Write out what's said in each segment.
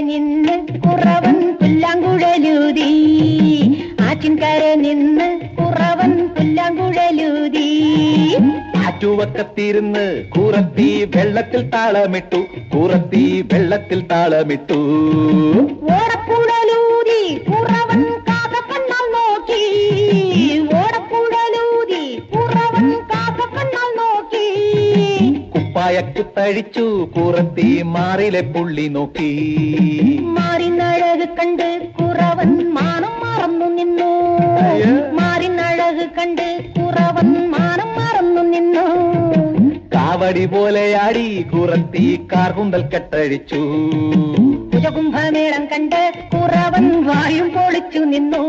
നിന്ന് കുറവൻ പുല്ലാങ്കുഴലൂതി. ആറ്റിൻകര നിന്ന് കുറവൻ പുല്ലാങ്കുഴലൂതി. ആറ്റുവക്കത്തിരുന്ന് കൂറത്തി വെള്ളത്തിൽ താളമിട്ടു കൂറത്തി വെള്ളത്തിൽ താളമിട്ടു. ഓറപ്പുഴലൂതി കുറവൻ കുപ്പായക്കുത്തഴിച്ചു പുറത്തി മാറിലെ പുള്ളി നോക്കി. മാറി നഴക് കണ്ട് കുറവൻ മാനം മറന്നു നിന്നു. മാറി നഴക് കണ്ട് കുറവൻ മാനം മറന്നു നിന്നു. കാവടി പോലെ പോലെയാടി കുറത്തി കാർകുന്തൽ കെട്ടഴിച്ചു. ഭുജകുംഭമേളം കണ്ട് കുറവൻ വായും പൊളിച്ചു നിന്നു.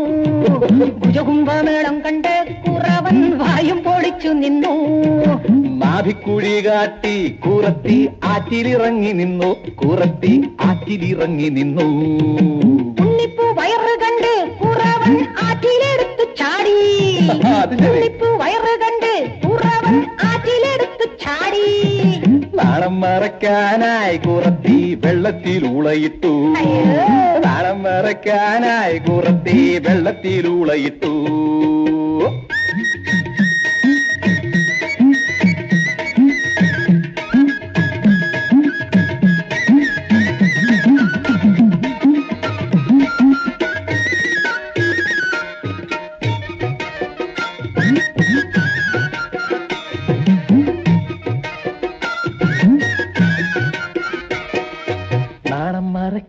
ഭുജകുംഭമേളം കണ്ട് കുറവൻ വായും പൊളിച്ചു നിന്നു. നാഭിക്കുഴി കാട്ടി കൂറത്തി ആറ്റിലിറങ്ങി നിന്നു. കൂറത്തി ആറ്റിലിറങ്ങി നിന്നു. ഉണ്ണിപ്പൂ വയറ് കണ്ട് കുറവൻ ആറ്റിലെടുത്തു ചാടി. ഉണ്ണിപ്പൂ വയറ് കണ്ട് കുറവൻ ആറ്റിലെടുത്തു ചാടി. നാണം മറക്കാനായി കുറത്തി വെള്ളത്തിൽ ഉളയിട്ടു. നാണം മറയ്ക്കാനായി കൂറത്തി വെള്ളത്തിൽ ഉളയിട്ടു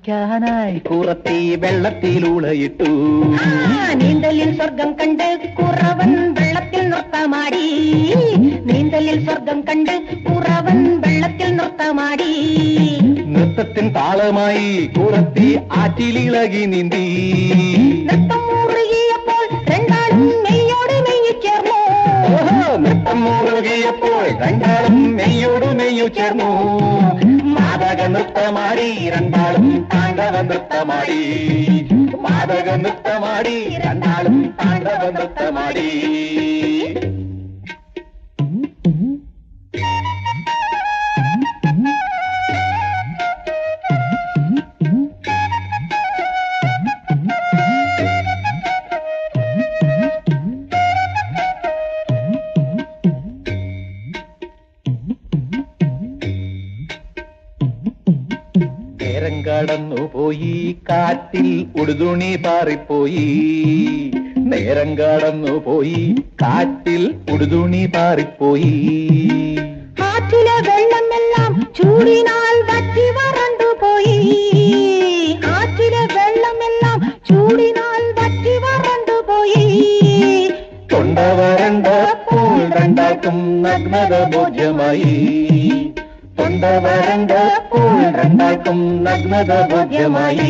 നാണം കുറത്തി കൂറത്തി വെള്ളത്തിൽ ഉളയിട്ടു. ആ, നീന്തലിൽ സ്വർഗം കണ്ട് കുറവൻ വെള്ളത്തിൽ നൃത്തമാടി. നീന്തലിൽ സ്വർഗം കണ്ട് കുറവൻ വെള്ളത്തിൽ നൃത്തമാടി. നൃത്തത്തിൻ താളമായി കുറത്തി ആറ്റിലിളകി നീന്തി. നൃത്തം മുറുകിയപ്പോൾ രണ്ടാളും മെയ്യോട് മെയ്യു ചേർന്നു. നൃത്തം മുറുകിയപ്പോൾ രണ്ടാളും മെയ്യോട് മെയ്യു ചേർന്നു. മാതക നൃത്തമാടി രണ്ടാളും താണ്ഡവ നൃത്തമാടി മാതക നൃത്തമാടി രണ്ടാളും താണ്ഡവ നൃത്തമാടി പോയി കാറ്റിൽ ഉടുതുണി പാറിപ്പോയി. നേരം കടന്നു പോയി കാറ്റിൽ ഉടുതുണി പാറിപ്പോയി. കാറ്റിലെ വെള്ളമെല്ലാം ചൂടിനാൽ വറ്റി വരണ്ടു പോയി. കാറ്റിലെ വെള്ളമെല്ലാം ചൂടിനാൽ വറ്റി വരണ്ടു പോയി. തൊണ്ട വരണ്ടപ്പോൾ രണ്ടാൾക്കും നഗ്നത ബോധ്യമായി. തൊണ്ട വരണ്ടപ്പോൾ രണ്ടാൾക്കും നഗ്നത ബോധ്യമായി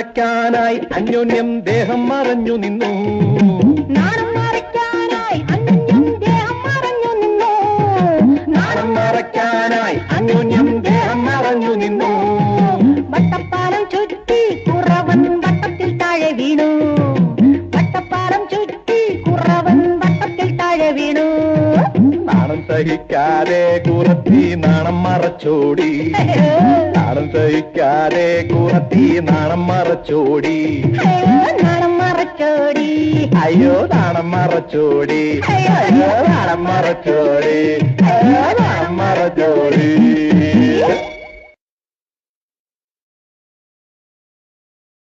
മറയ്ക്കാനായി അന്യോന്യം ദേഹം മറഞ്ഞു നിന്നു. നാണം മറയ്ക്കാനായി അന്യം ദേഹം മറഞ്ഞു നിന്നു. നാണം മറയ്ക്കാനായി അന്യോന്യം ദേഹം മറഞ്ഞു നിന്നു. സഹിക്കാതെ കുറത്തി നാണം മറച്ചോടി. നാണം സഹിക്കാതെ കുറത്തി നാണം മറച്ചോടി. നാണം മറച്ചോടി. അയ്യോ നാണം മറച്ചോടി. അയ്യോ നാണം മറച്ചോടി. അയ്യോ നാണം മറച്ചോടി.